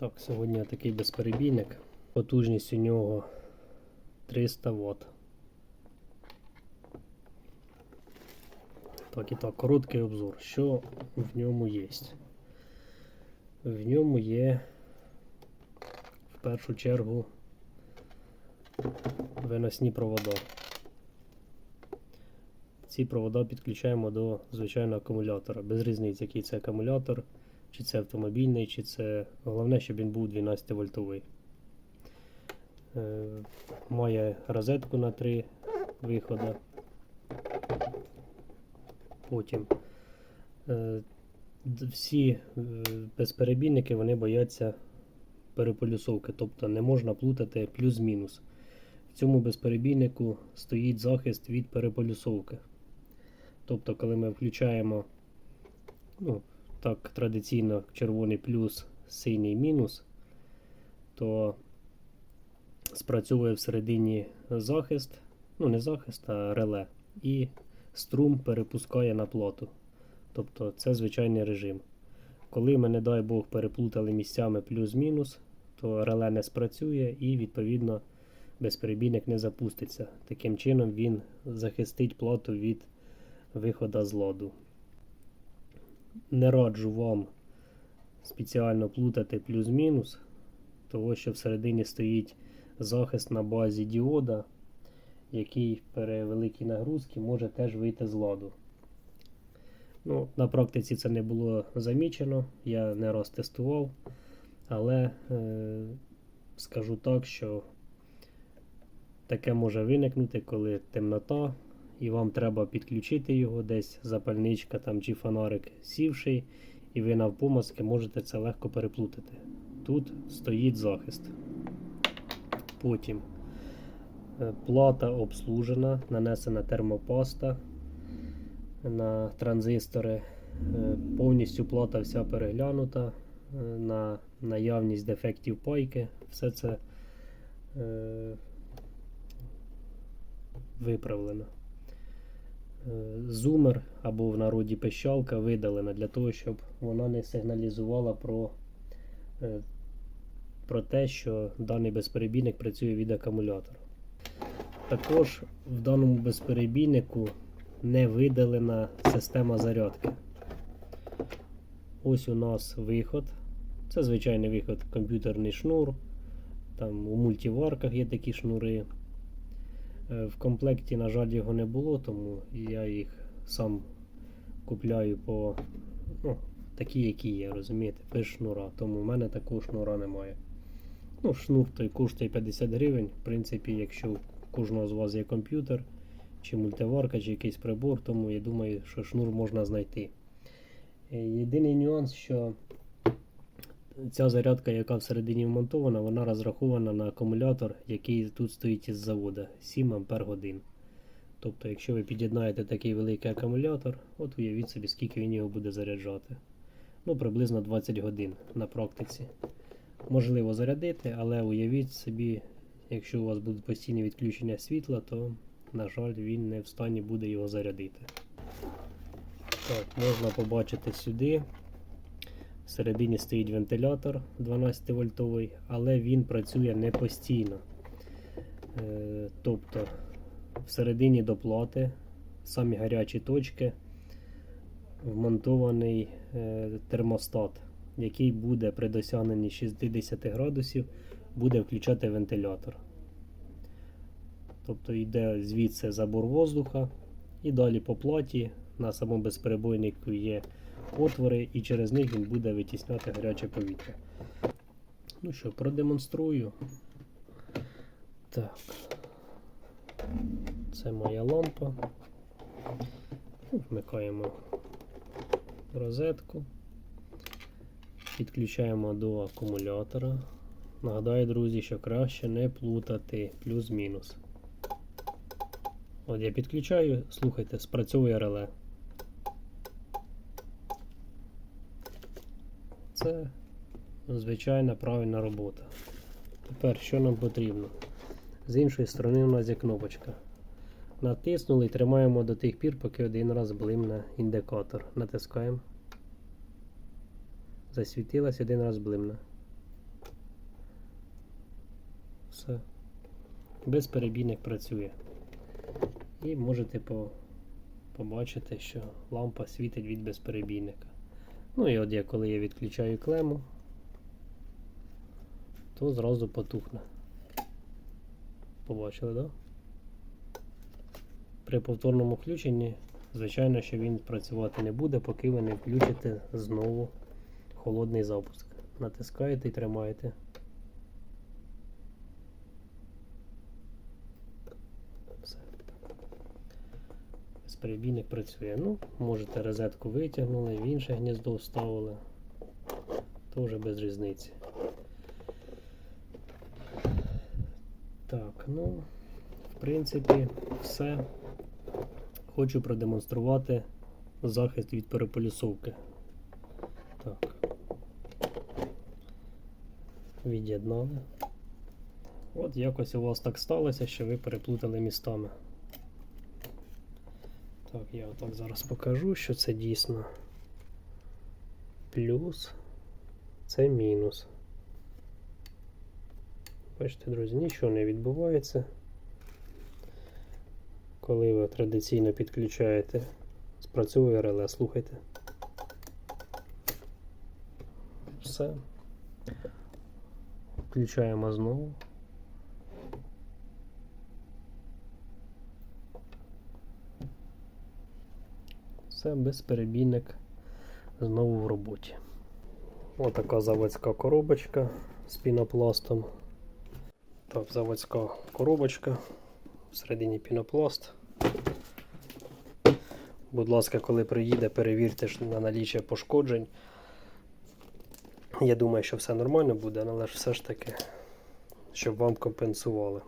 Так, сьогодні такий безперебійник. Потужність у нього 300 Вт. Так і так, короткий обзор. Що в ньому є? В ньому є в першу чергу виносні провода. Ці провода підключаємо до звичайного акумулятора. Без різниці, який це акумулятор, чи це автомобільний, чи це. Головне, щоб він був 12 вольтовий. Е, має розетку на три виходи. Потім е, всі е, безперебійники вони бояться переполюсовки, тобто не можна плутати плюс-мінус. В цьому безперебійнику стоїть захист від переполюсовки. Тобто, коли ми включаємо ну, так традиційно червоний плюс, синій мінус, то спрацьовує всередині захист, ну не захист, а реле, і струм перепускає на плату. Тобто це звичайний режим. Коли ми, не дай Бог, переплутали місцями плюс-мінус, то реле не спрацює і відповідно безперебійник не запуститься. Таким чином він захистить плату від виходу з ладу. Не раджу вам спеціально плутати плюс-мінус, того що всередині стоїть захист на базі діода, який при великій нагрузці може теж вийти з ладу. Ну, На практиці це не було замічено, я не раз тестував, але е, скажу так, що таке може виникнути, коли темнота, і вам треба підключити його десь запальничка там, чи фонарик сівший, і ви навпомазки можете це легко переплутати. Тут стоїть захист. Потім е, плата обслужена, нанесена термопаста на транзистори. Е, Повністю плата вся переглянута е, на наявність дефектів пайки. Все це е, виправлено. Е, Зумер або в народі пищалка видалена для того, щоб вона не сигналізувала про, е, про те, що даний безперебійник працює від акумулятора. Також в даному безперебійнику не видалена система зарядки. Ось у нас виход. Це звичайний виход, комп'ютерний шнур. Там у мультиварках є такі шнури. Е, В комплекті, на жаль, його не було, тому я їх сам купляю по ну, такі, які є, розумієте, без шнура. Тому в мене такого шнура немає. Ну, шнур той коштує 50 гривень. В принципі, якщо у кожного з вас є комп'ютер, чи мультиварка, чи якийсь прибор, тому я думаю, що шнур можна знайти. Е, Єдиний нюанс, що ця зарядка, яка всередині вмонтована, вона розрахована на акумулятор, який тут стоїть із заводу 7 Ампер годин. Тобто, якщо ви під'єднаєте такий великий акумулятор, от уявіть собі, скільки він його буде заряджати. Ну, приблизно 20 годин на практиці. Можливо зарядити, але уявіть собі, якщо у вас будуть постійні відключення світла, то, на жаль, він не в стані буде його зарядити. Так, можна побачити сюди. Всередині стоїть вентилятор 12 вольтовий, але він працює не постійно. Е, тобто всередині до плати, самі гарячі точки, вмонтований е, термостат, який буде при досягненні 60 градусів буде включати вентилятор. Тобто йде звідси забор воздуха, і далі по платі на самому безперебойнику є отвори, і через них він буде витісняти гаряче повітря. Ну що, продемонструю. Так. Це моя лампа. Ну, Вмикаємо розетку. Підключаємо до акумулятора. Нагадаю, друзі, що краще не плутати плюс-мінус. От я підключаю, слухайте, спрацьовує реле. Це звичайна правильна робота. Тепер що нам потрібно? З іншої сторони у нас є кнопочка. Натиснули і тримаємо до тих пір, поки один раз блимне індикатор. Натискаємо. Засвітилась один раз блимне. Все. Безперебійник працює. І можете по, побачити, що лампа світить від безперебійника. Ну і от я коли я відключаю клему, то зразу потухне. Побачили, так? Да? При повторному включенні, звичайно, що він працювати не буде, поки ви не включите знову холодний запуск. Натискаєте і тримаєте. Безперебійник працює. Ну, можете розетку витягнули, в інше гніздо вставили. То вже без різниці. Так, ну, в принципі, все. Хочу продемонструвати захист від переполюсовки. Так. Від'єднали. От якось у вас так сталося, що ви переплутали містами. Так, я отак зараз покажу, що це дійсно плюс, це мінус. Бачите, друзі, нічого не відбувається. Коли ви традиційно підключаєте, спрацьовує реле, слухайте. Все. Включаємо знову. Все, безперебійник знову в роботі. Отака заводська коробочка з пінопластом. Так, заводська коробочка. Всередині пінопласт. Будь ласка, коли приїде, перевірте на наліччя пошкоджень. Я думаю, що все нормально буде, але ж все ж таки, щоб вам компенсували.